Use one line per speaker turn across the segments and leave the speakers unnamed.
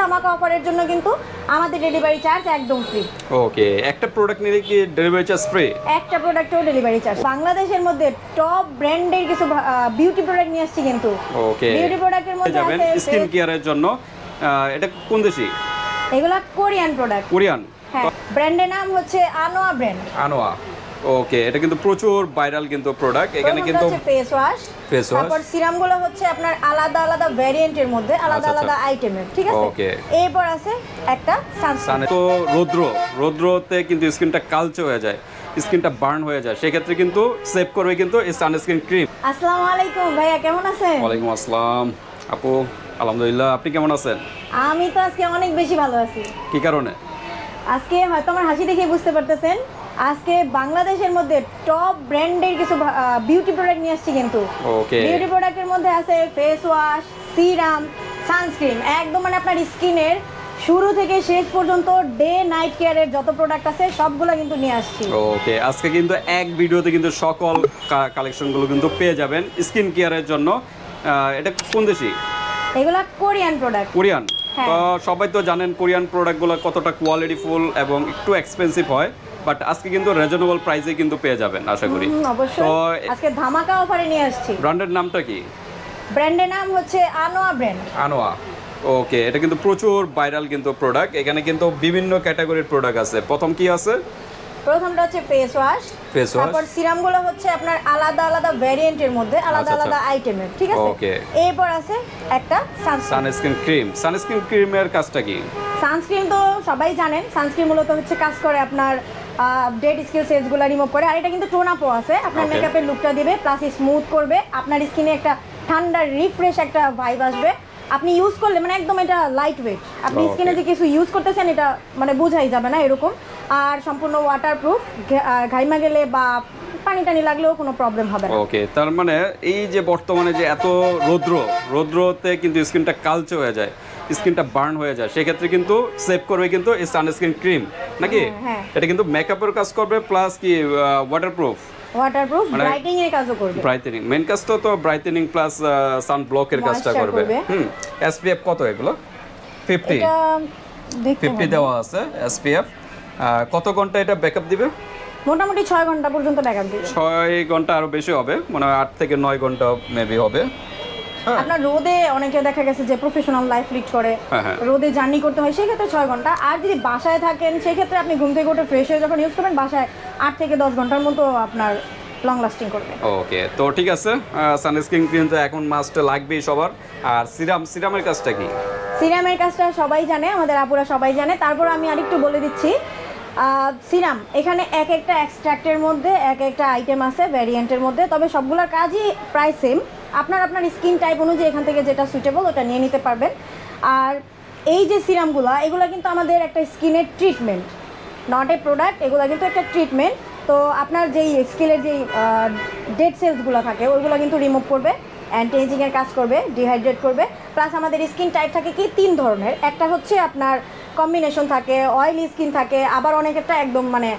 ধামাকা অফারের জন্য কিন্তু আমাদের ডেলিভারি চার্জ একদম ফ্রি
ওকে একটা প্রোডাক্ট নিলে কি ডেলিভারি চার্জ ফ্রি
একটা প্রোডাক্টেও ডেলিভারি চার্জ বাংলাদেশের মধ্যে টপ ব্র্যান্ডের কিছু বিউটি প্রোডাক্ট নিয়ে আসছি কিন্তু।
ওকে
বিউটি প্রোডাক্টের মধ্যে আছে
স্কিন কেয়ারের জন্য। এটা কোন দেশি?
এগুলা কোরিয়ান প্রোডাক্ট
কোরিয়ান।
হ্যাঁ ব্র্যান্ডের নাম হচ্ছে আনোয়া ব্র্যান্ড
আনোয়া। ওকে এটা কিন্তু প্রচুর ভাইরাল কিন্তু প্রোডাক্ট এখানে কিন্তু
ফেস ওয়াশ
Face wash।
তারপর সিরামগুলো হচ্ছে আপনার আলাদা আলাদা ভ্যারিয়েন্টের মধ্যে আলাদা
আচ্ছা, আচ্ছা।
আলাদা আইটেমের ঠিক আছে?
Okay।
এরপর আছে একটা সানস্ক্রিন
তো রৌদ্র রৌদ্রতে কিন্তু স্কিনটা কালচে হয়ে যায় স্কিনটা বার্ন হয়ে যায়। সেক্ষেত্রে কিন্তু সেভ করবে কিন্তু এই সানস্ক্রিন ক্রিম
আসসালামু আলাইকুম ভাইয়া কেমন আছেন?
ওয়ালাইকুম আসসালাম। আপু আলহামদুলিল্লাহ আপনি কেমন আছেন?
আমি তো আজকে অনেক বেশি ভালো আছি।
কি কারণে?
আজকে হয়তো আমার হাসি দেখে বুঝতে পারতেছেন। আজকে বাংলাদেশের মধ্যে টপ ব্র্যান্ডের কিছু বিউটি প্রোডাক্ট নিয়ে আসছি কিন্তু।
ওকে
বিউটি প্রোডাক্টের মধ্যে আছে ফেস ওয়াশ সিরাম সানস্ক্রিন একদম মানে আপনার স্কিনের শুরু থেকে শেষ পর্যন্ত ডে নাইট কেয়ারের যত প্রোডাক্ট আছে সবগুলো কিন্তু নিয়ে আসছি।
ওকে আজকে কিন্তু এক ভিডিওতে কিন্তু সকল কালেকশনগুলো কিন্তু পেয়ে যাবেন স্কিন কেয়ারের জন্য। এটা কোন দেশি?
এগুলা কোরিয়ান প্রোডাক্ট
কোরিয়ান?
হ্যাঁ।
তো সবাই তো জানেন কোরিয়ান প্রোডাক্টগুলো কতটা কোয়ালিটিফুল এবং একটু এক্সপেন্সিভ হয়। বাট আজকে কিন্তু রিজনেবল প্রাইসে কিন্তু পেয়ে যাবেন আশা করি।
অবশ্যই।
তো
আজকে ধামাকা অফারে নিয়ে আসছি।
ব্র্যান্ডের নামটা কি?
ব্র্যান্ডের নাম হচ্ছে আনোয়া ব্র্যান্ড
আনোয়া ওকে এটা কিন্তু প্রচুর ভাইরাল কিন্তু প্রোডাক্ট এখানে কিন্তু বিভিন্ন ক্যাটাগরির প্রোডাক্ট আছে। প্রথম কি আছে?
প্রথমটা হচ্ছে ফেস ওয়াশ
Face wash।
তারপর সিরামগুলো হচ্ছে আপনার আলাদা আলাদা ভ্যারিয়েন্টের মধ্যে আলাদা
আচ্ছা, আচ্ছা।
আলাদা আইটেমের ঠিক আছে?
Okay।
এরপর আছে একটা সানস্ক্রিন
ক্রিম সানস্ক্রিন ক্রিমের কাজটা কি?
সানস্ক্রিন তো সবাই জানেন। সানস্ক্রিন মূলত হচ্ছে কাজ করে আপনার ডেড স্কিল সেলসগুলো রিমুভ করে আর এটা কিন্তু টোন আপও আছে। আপনার মেকআপের লুকটা দিবে প্লাস স্মুথ করবে। আপনার স্কিনে একটা ঠান্ডা রিফ্রেশ একটা ভাইব আসবে। আপনি ইউজ করলে মানে একদম এটা লাইট ওয়েট আপনি স্কিনে যে কিছু ইউজ করতেছেন এটা মানে বোঝাই যাবে না এরকম। আর সম্পূর্ণ ওয়াটার প্রুফ ঘাইমা গেলে বা পানি টানি লাগলেও কোনো প্রবলেম হবে না।
ওকে তার মানে এই যে বর্তমানে যে এত রৌদ্র রৌদ্রতে কিন্তু স্কিনটা কালচে হয়ে যায়। স্কিনটা বার্ন হয়ে যায়। সেক্ষেত্রে কিন্তু সেভ করবে কিন্তু এই সানস্ক্রিন ক্রিম। নাকি?
হ্যাঁ, হ্যাঁ।
এটা কিন্তু মেকআপের কাজ করবে প্লাস কি ওয়াটারপ্রুফ
ওয়াটার প্রুফ
মানে-
এর কাজও করবে।
ব্রাইটেনিং মেন কাজটা তো ব্রাইটেনিং প্লাস সান কাজটা করবে। হুম এসপিএফ কত এগুলো? ফিফটি
এটা দেখতে
ফিফটি
হবে।
দেওয়া আছে এসপিএফ কত ঘণ্টা এটা ব্যাকআপ দিবে?
মোটামুটি ছয় ঘণ্টা পর্যন্ত ব্যাকআপ দিবে।
ছয় ঘণ্টা আরও বেশি হবে মানে আট থেকে নয় ঘণ্টা মেবি হবে।
আপনার রোদে অনেকে দেখা গেছে যে প্রফেশনাল লাইফ লিড করে
হ্যাঁ, হ্যাঁ।
রোদে জার্নি করতে হয় সেক্ষেত্রে ছয় ঘণ্টা। আর যদি বাসায় থাকেন সেক্ষেত্রে আপনি ঘুম থেকে উঠে ফ্রেশ হয়ে যখন ইউজ করবেন বাসায় আট থেকে দশ ঘণ্টার মতো আপনার লং লাস্টিং করবে।
ওকে তো ঠিক আছে সানস্ক্রিন ক্রিম তো এখন মাস্ট লাগবেই সবার। আর সিরাম সিরামের কাজটা কি?
সিরামের কাজটা সবাই জানে আমাদের আপুরা সবাই জানে। তারপর আমি আরেকটু বলে দিচ্ছি সিরাম এখানে এক একটা এক্সট্রাক্টের মধ্যে এক একটা আইটেম আছে ভ্যারিয়েন্টের মধ্যে। তবে সবগুলোর কাজই প্রায় সেম আপনার আপনার স্কিন টাইপ অনুযায়ী এখান থেকে যেটা সুইটেবল ওটা নিয়ে নিতে পারবেন। আর এই যে সিরামগুলো, এগুলো কিন্তু আমাদের একটা স্কিনের ট্রিটমেন্ট নট এ প্রোডাক্ট এগুলো কিন্তু একটা ট্রিটমেন্ট তো আপনার যেই স্কিলের যেই ডেড সেলসগুলো থাকে, ওইগুলো কিন্তু রিমুভ করবে অ্যান্টি এজিংয়ের কাজ করবে ডিহাইড্রেট করবে। প্লাস আমাদের স্কিন টাইপ থাকে কি, তিন ধরনের। একটা হচ্ছে আপনার কম্বিনেশন থাকে অয়েলি স্কিন থাকে, আবার অনেকেরটা একদম মানে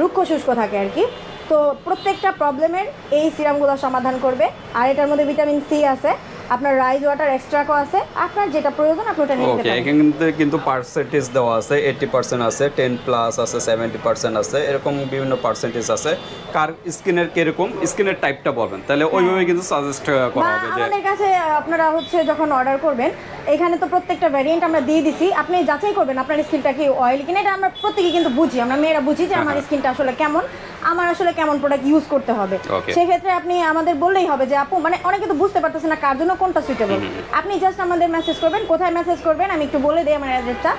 রুক্ষ শুষ্ক থাকে আর কি। তো প্রত্যেকটা প্রবলেমের এই সিরামগুলো সমাধান করবে। আর এটার মধ্যে ভিটামিন সি আছে আপনার রাইস ওয়াটার এক্সট্রাকও আছে আপনার যেটা প্রয়োজন আপনি ওটা নিতে
ওকে
পারেন।
এখানে কিন্তু পার্সেন্টেজ দেওয়া আছে এইটি পার্সেন্ট আছে টেন প্লাস আছে সেভেন্টি পার্সেন্ট আছে এরকম বিভিন্ন পার্সেন্টেজ আছে। কার স্কিনের কীরকম? স্কিনের টাইপটা বলবেন। তাহলে ওইভাবে কিন্তু সাজেস্ট করা হবে যে
আমাদের কাছে আপনারা হচ্ছে যখন অর্ডার করবেন এখানে তো প্রত্যেকটা ভ্যারিয়েন্ট আমরা দিয়ে দিছি। আপনি যাচাই করবেন আপনার স্কিনটা কি অয়েল কিনা এটা আমরা প্রত্যেকে কিন্তু বুঝি। আমরা মেয়েরা বুঝি যে আমার স্কিনটা আসলে কেমন। আমার আসলে কেমন প্রোডাক্ট ইউজ করতে হবে. সেক্ষেত্রে আপনি আমাদের বললেই হবে যে আপু মানে অনেকে তো বুঝতে পারতেছে না কার জন্য কোনটা সুইটেবল আপনি জাস্ট আমাদের মেসেজ করবেন কোথায় মেসেজ করবেন আমি একটু বলে দিই আমার অ্যাড্রেসটা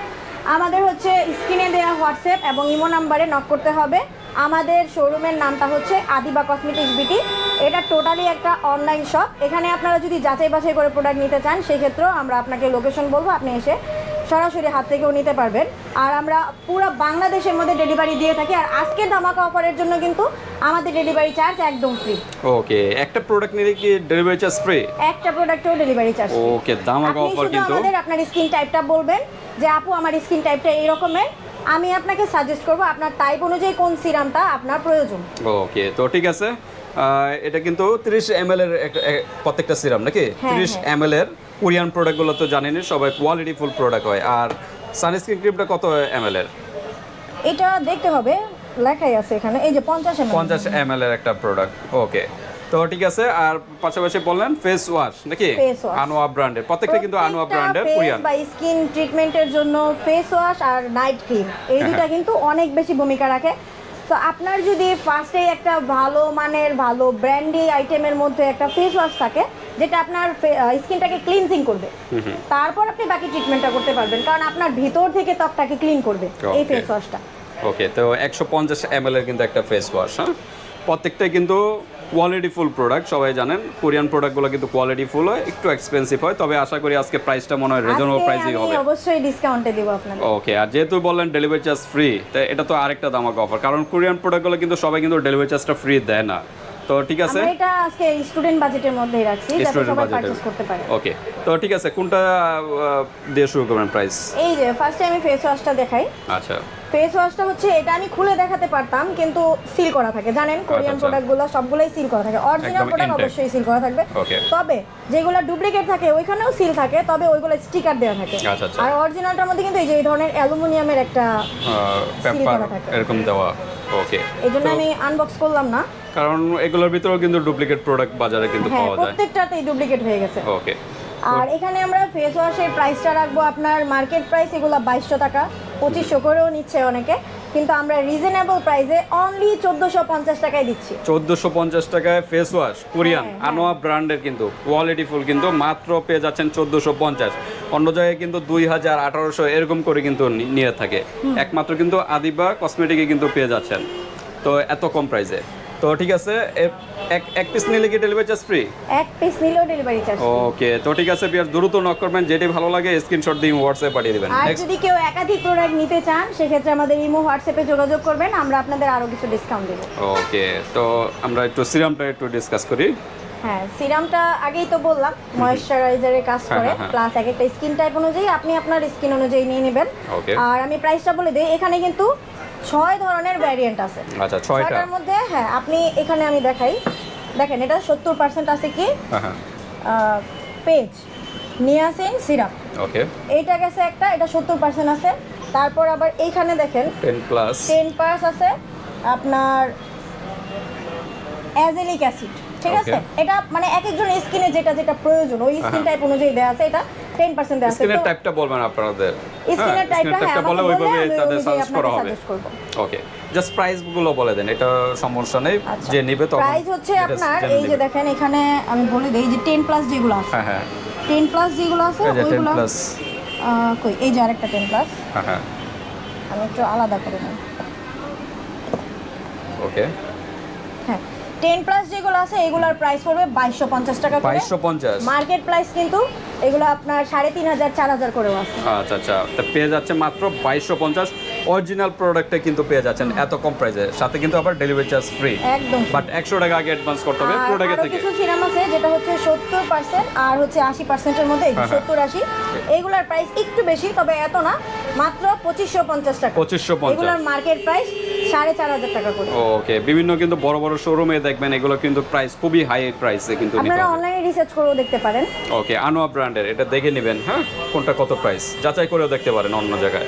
আমাদের হচ্ছে স্ক্রিনে দেওয়া হোয়াটসঅ্যাপ এবং ইমো নাম্বারে নক করতে হবে। আমাদের শোরুমের নামটা হচ্ছে আদিবা কসমেটিক্স বিটি এটা টোটালি একটা অনলাইন শপ এখানে আপনারা যদি যাচাই বাছাই করে প্রোডাক্ট নিতে চান সেক্ষেত্রেও আমরা আপনাকে লোকেশন বলব। আপনি এসে সরাসরি হাত থেকেও নিতে পারবেন। আর আমরা পুরো বাংলাদেশের মধ্যে ডেলিভারি দিয়ে থাকি। আর আজকের ধামাকা অফারের জন্য কিন্তু আমাদের ডেলিভারি চার্জ একদম ফ্রি
ওকে একটা প্রোডাক্ট নিলে কি ডেলিভারি চার্জ ফ্রি
একটা প্রোডাক্টেও ডেলিভারি চার্জ
ওকে
আপনি
অফার কিন্তু।
আমাদের আপনার স্কিন টাইপটা বলবেন যে আপু আমার স্কিন টাইপটা এই রকমের। আমি আপনাকে সাজেস্ট করব আপনার টাইপ অনুযায়ী কোন সিরামটা আপনার প্রয়োজন।
ওকে তো ঠিক আছে। এটা কিন্তু তিরিশ এম এর প্রত্যেকটা সিরাম নাকি?
হ্যাঁ,
তিরিশ
হ্যাঁ।
এর। কোরিয়ান প্রোডাক্টগুলো তো জানেনই সবাই কোয়ালিটি ফুল প্রোডাক্ট হয়। আর সানস্ক্রিন ক্রিমটা কত এম এর?
এটা দেখতে হবে লেখাই আছে এখানে এই যে পঞ্চাশ এম
পঞ্চাশ এম এর একটা প্রোডাক্ট ওকে তো ঠিক আছে আর পাশাপাশি বললেন ফেস ওয়াশ নাকি। আনোয়া ব্র্যান্ডের প্রত্যেকটা কিন্তু আনোয়া ব্র্যান্ডের কোরিয়ান।
বা স্কিন ট্রিটমেন্টের জন্য ফেস ওয়াশ আর নাইট ক্রিম এই
হ্যাঁ,
দুটা কিন্তু অনেক বেশি ভূমিকা রাখে। তো আপনার যদি ফার্স্টে একটা ভালো মানের ভালো ব্র্যান্ডি আইটেমের মধ্যে একটা ফেস ওয়াশ থাকে যেটা আপনার স্কিনটাকে ক্লিনজিং করবে। তারপর আপনি বাকি ট্রিটমেন্টটা করতে পারবেন কারণ আপনার ভিতর থেকে ত্বকটাকে ক্লিন করবে এই ফেস ওয়াশটা
ওকে তো একশো পঞ্চাশ এম এর কিন্তু একটা ফেস ওয়াশ হ্যাঁ? প্রত্যেকটাই কিন্তু কোয়ালিটি ফুল প্রোডাক্ট সবাই জানেন। কোরিয়ান প্রোডাক্টগুলো কিন্তু কোয়ালিটি ফুল হয় একটু এক্সপেন্সিভ হয় তবে আশা করি আজকে প্রাইসটা মনে হয় রিজনেবল প্রাইসই হবে।
অবশ্যই ডিসকাউন্টে দিব আপনাদের
ওকে আর যেহেতু বললেন ডেলিভারি চার্জ ফ্রি তাই এটা তো আরেকটা দামাক অফার কারণ কোরিয়ান প্রোডাক্টগুলো কিন্তু সবাই কিন্তু ডেলিভারি চার্জটা ফ্রি দেয় না। তো ঠিক আছে।
আমরা এটা আজকে স্টুডেন্ট বাজেটের মধ্যেই রাখছি যাতে সবাই পারচেজ করতে পারে।
ওকে তো ঠিক আছে কোনটা দিয়ে শুরু করবেন প্রাইস
এই যে ফার্স্টে আমি ফেস ওয়াশটা দেখাই।
আচ্ছা।
ফেস ওয়াশটা হচ্ছে এটা আমি খুলে দেখাতে পারতাম কিন্তু সিল করা থাকে জানেন? কোরিয়ান। প্রোডাক্টগুলো সবগুলোই সিল করা থাকে। অরিজিনাল প্রোডাক্ট অবশ্যই সিল করা থাকবে. তবে যেগুলো ডুপ্লিকেট থাকে ওইখানেও সিল থাকে তবে ওইগুলো স্টিকার দেওয়া থাকে।
আচ্ছা, আচ্ছা।
আর অরিজিনালটার মধ্যে কিন্তু এই যে এই ধরনের অ্যালুমিনিয়ামের একটা
পেপার
করা থাকে।
এরকম দেওয়া। ওকে
এই জন্য আমি আনবক্স করলাম না।
কারণ এগুলোর ভিতরেও কিন্তু ডুপ্লিকেট প্রোডাক্ট বাজারে কিন্তু
হ্যাঁ
পাওয়া যায়।
প্রত্যেকটাতেই ডুপ্লিকেট হয়ে গেছে।
ওকে
আর এখানে আমরা ফেস ওয়াশের প্রাইসটা রাখব আপনার মার্কেট প্রাইস এগুলো বাইশশো টাকা। পঁচিশশো করেও নিচ্ছে অনেকে। কিন্তু আমরা রিজনেবল প্রাইসে অনলি চোদ্দোশো পঞ্চাশ টাকায় দিচ্ছি।
চোদ্দোশো পঞ্চাশ টাকায় ফেস ওয়াশ কোরিয়ান
হ্যাঁ, হ্যাঁ।
আনোয়া ব্র্যান্ডের কিন্তু কোয়ালিটি ফুল কিন্তু মাত্র পেয়ে যাচ্ছেন চোদ্দোশো পঞ্চাশ। অন্য জায়গায় কিন্তু দুই হাজার আঠারোশো এরকম করে কিন্তু নিয়ে থাকে। একমাত্র কিন্তু আদিবা কসমেটিকে কিন্তু পেয়ে যাচ্ছেন। তো এত কম প্রাইসে তো ঠিক আছে এক এক পিস নিলে কি ডেলিভারি চার্জ ফ্রি
এক পিস নিলেও ডেলিভারি চার্জ
ওকে তো ঠিক আছে বিয়ার দ্রুত নক করবেন যেটি ভালো লাগে স্ক্রিনশট দিয়ে হোয়াটসঅ্যাপে পাঠিয়ে দেবেন।
আর যদি কেউ একাধিক প্রোডাক্ট নিতে চান সেক্ষেত্রে আমাদের ইমো হোয়াটসঅ্যাপে যোগাযোগ করবেন আমরা আপনাদের আরও কিছু ডিসকাউন্ট দেবো।
ওকে তো আমরা একটু সিরামটা একটু ডিসকাস করি।
হ্যাঁ সিরামটা আগেই তো বললাম ময়েশ্চারাইজারের কাজ
হ্যাঁ,
করে
হ্যাঁ, হ্যাঁ।
প্লাস এক একটা স্কিন টাইপ অনুযায়ী আপনি আপনার স্কিন অনুযায়ী নিয়ে নেবেন. আর আমি প্রাইসটা বলে দিই এখানে কিন্তু ছয় ধরনের ভ্যারিয়েন্ট আছে।
আচ্ছা
ছয়টার মধ্যে হ্যাঁ আপনি এখানে আমি দেখাই। দেখেন এটা সত্তর পার্সেন্ট আছে কি? পেজ নিয়াসিন সিরাপ
ওকে।
এইটা গেছে একটা এটা সত্তর পার্সেন্ট আছে। তারপর আবার এইখানে দেখেন
টেন প্লাস
টেন প্লাস আছে। আপনার অ্যাজেলিক অ্যাসিড। ঠিক আছে? এটা মানে এক একজন স্কিনে যেটা যেটা প্রয়োজন ওই স্কিন
হ্যাঁ।
টাইপ অনুযায়ী দেওয়া আছে এটা টেন পার্সেন্ট দেওয়া আছে।
স্ক্রিনের
তো
টাইপটা বলবেন আপনাদের।
স্কিনের টাইপটা হ্যাঁ
বলে
আমাকে
ওইভাবে তাদের সাজেস্ট করা হবে। ওকে জাস্ট প্রাইসগুলো বলে দেন এটা সমস্যা নেই।
আচ্ছা।
যে নিবে তখন
প্রাইস হচ্ছে আপনার এই যে দেখেন এখানে আমি বলে দিই যে টেন প্লাস যেগুলো আছে।
হ্যাঁ হ্যাঁ।
টেন প্লাস যেগুলো আছে
10
ওইগুলো
প্লাস
কই? এই যে আরেকটা টেন প্লাস
হ্যাঁ হ্যাঁ।
আমি একটু আলাদা করে নিই।
ওকে
হ্যাঁ। টেন প্লাস যেগুলো আছে এগুলোর প্রাইস পড়বে বাইশশো পঞ্চাশ টাকা করে।
পঞ্চাশ।
মার্কেট প্রাইস কিন্তু এগুলো আপনার সাড়ে তিন হাজার চার হাজার করেও আছে।
আচ্ছা আচ্ছা। তা পেয়ে যাচ্ছে মাত্র বাইশশো পঞ্চাশ। অরিজিনাল প্রোডাক্টে কিন্তু পেয়ে যাচ্ছেন এত কম প্রাইসে সাথে কিন্তু আবার ডেলিভারি চার্জ ফ্রি
একদম
বাট একশো টাকা আগে অ্যাডভান্স করতে হবে প্রোডাক্টের থেকে।
কিছু সিরাম আছে যেটা হচ্ছে সত্তর পার্সেন্ট আর হচ্ছে আশি পার্সেন্টের মধ্যে
হ্যাঁ, হ্যাঁ।
সত্তর আশি এইগুলোর প্রাইস একটু বেশি তবে এত না মাত্র পঁচিশশো পঞ্চাশ টাকা।
পঁচিশশো পঞ্চাশ।
এগুলোর মার্কেট প্রাইস সাড়ে চার হাজার টাকা করে।
ওকে বিভিন্ন কিন্তু বড় বড় শোরুমে দেখবেন এগুলো কিন্তু প্রাইস খুবই হাই প্রাইসে কিন্তু নিতে
আপনারা অনলাইনে রিসার্চ করেও দেখতে পারেন।
ওকে আনোয়া ব্র্যান্ডের এটা দেখে নেবেন হ্যাঁ? কোনটা কত প্রাইস যাচাই করেও দেখতে পারেন অন্য জায়গায়।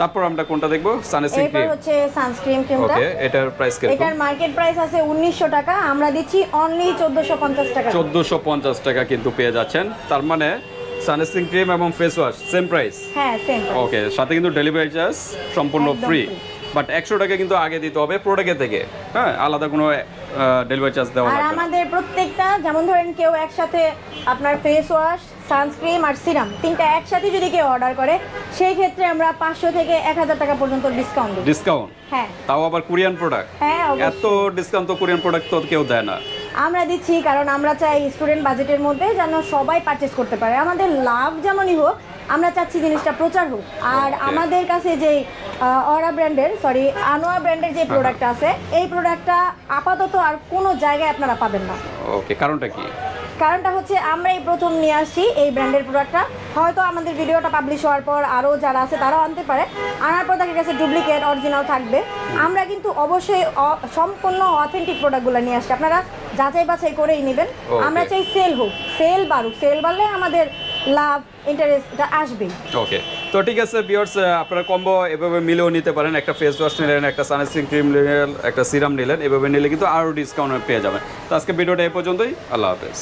তারপর আমরা কোনটা দেখব? সানস্ক্রিন
ক্রিম
ক্রিম
হচ্ছে সানস্ক্রিন ক্রিমটা
ওকে এটার প্রাইস কত
এটার মার্কেট প্রাইস আছে উনিশশো টাকা। আমরা দিচ্ছি অনলি চোদ্দোশো পঞ্চাশ টাকা।
চোদ্দোশো পঞ্চাশ টাকা কিন্তু পেয়ে যাচ্ছেন। তার মানে সানস্ক্রিন ক্রিম এবং ফেস ওয়াশ সেম প্রাইস
হ্যাঁ সেম
ওকে সাথে কিন্তু ডেলিভারি চার্জ সম্পূর্ণ ফ্রি। বাট একশো টাকা কিন্তু আগে দিতে হবে প্রোডাক্টের থেকে। হ্যাঁ আলাদা কোনো ডেলিভারি চার্জ দেওয়া
আর আমাদের প্রত্যেকটা যেমন ধরেন কেউ একসাথে আপনার ফেস ওয়াশ সানস্ক্রিন আর সিরাম তিনটা একসাথে যদি কেউ অর্ডার করে সেই ক্ষেত্রে আমরা পাঁচশো থেকে এক হাজার টাকা পর্যন্ত ডিসকাউন্ট দিই
ডিসকাউন্ট
হ্যাঁ।
তাও আবার কোরিয়ান প্রোডাক্ট
হ্যাঁ।
এত ডিসকাউন্ট তো কোরিয়ান প্রোডাক্ট তো কেউ দেয় না।
আমরা দিচ্ছি কারণ আমরা চাই স্টুডেন্ট বাজেটের মধ্যে যেন সবাই পারচেস করতে পারে। আমাদের লাভ যেমনই হোক আমরা চাচ্ছি জিনিসটা প্রচার হোক। আর আমাদের কাছে যে অরা ব্র্যান্ডের সরি আনোয়া ব্র্যান্ডের যে প্রোডাক্টটা আছে এই প্রোডাক্টটা আপাতত আর কোনো জায়গায় আপনারা পাবেন না।
ওকে কারণটা কি?
কারণটা হচ্ছে আমরাই প্রথম নিয়ে আসছি এই ব্র্যান্ডের প্রোডাক্টটা হয়তো আমাদের ভিডিওটা পাবলিশ হওয়ার পর আরও যারা আছে তারাও আনতে পারে। আনার পর দেখা গেছে ডুপ্লিকেট অরিজিনাল থাকবে আমরা কিন্তু অবশ্যই সম্পূর্ণ অথেন্টিক প্রোডাক্টগুলো নিয়ে আসছি। আপনারা যাচাই বাছাই করেই নেবেন। আমরা চাই সেল হোক। সেল বাড়ুক। সেল বাড়লে আমাদের লাভ ইন্টারেস্ট এটা আসবে
ওকে তো ঠিক আছে বিয়ার্স আপনারা কম্বো এভাবে মিলেও নিতে পারেন। একটা ফেস ওয়াশ নিলেন, একটা সানস্ক্রিন ক্রিম নিলেন, একটা সিরাম নিলেন, এভাবে নিলে কিন্তু আরও ডিসকাউন্ট পেয়ে যাবেন। তো আজকে ভিডিওটা এ পর্যন্তই। আল্লাহ হাফেজ।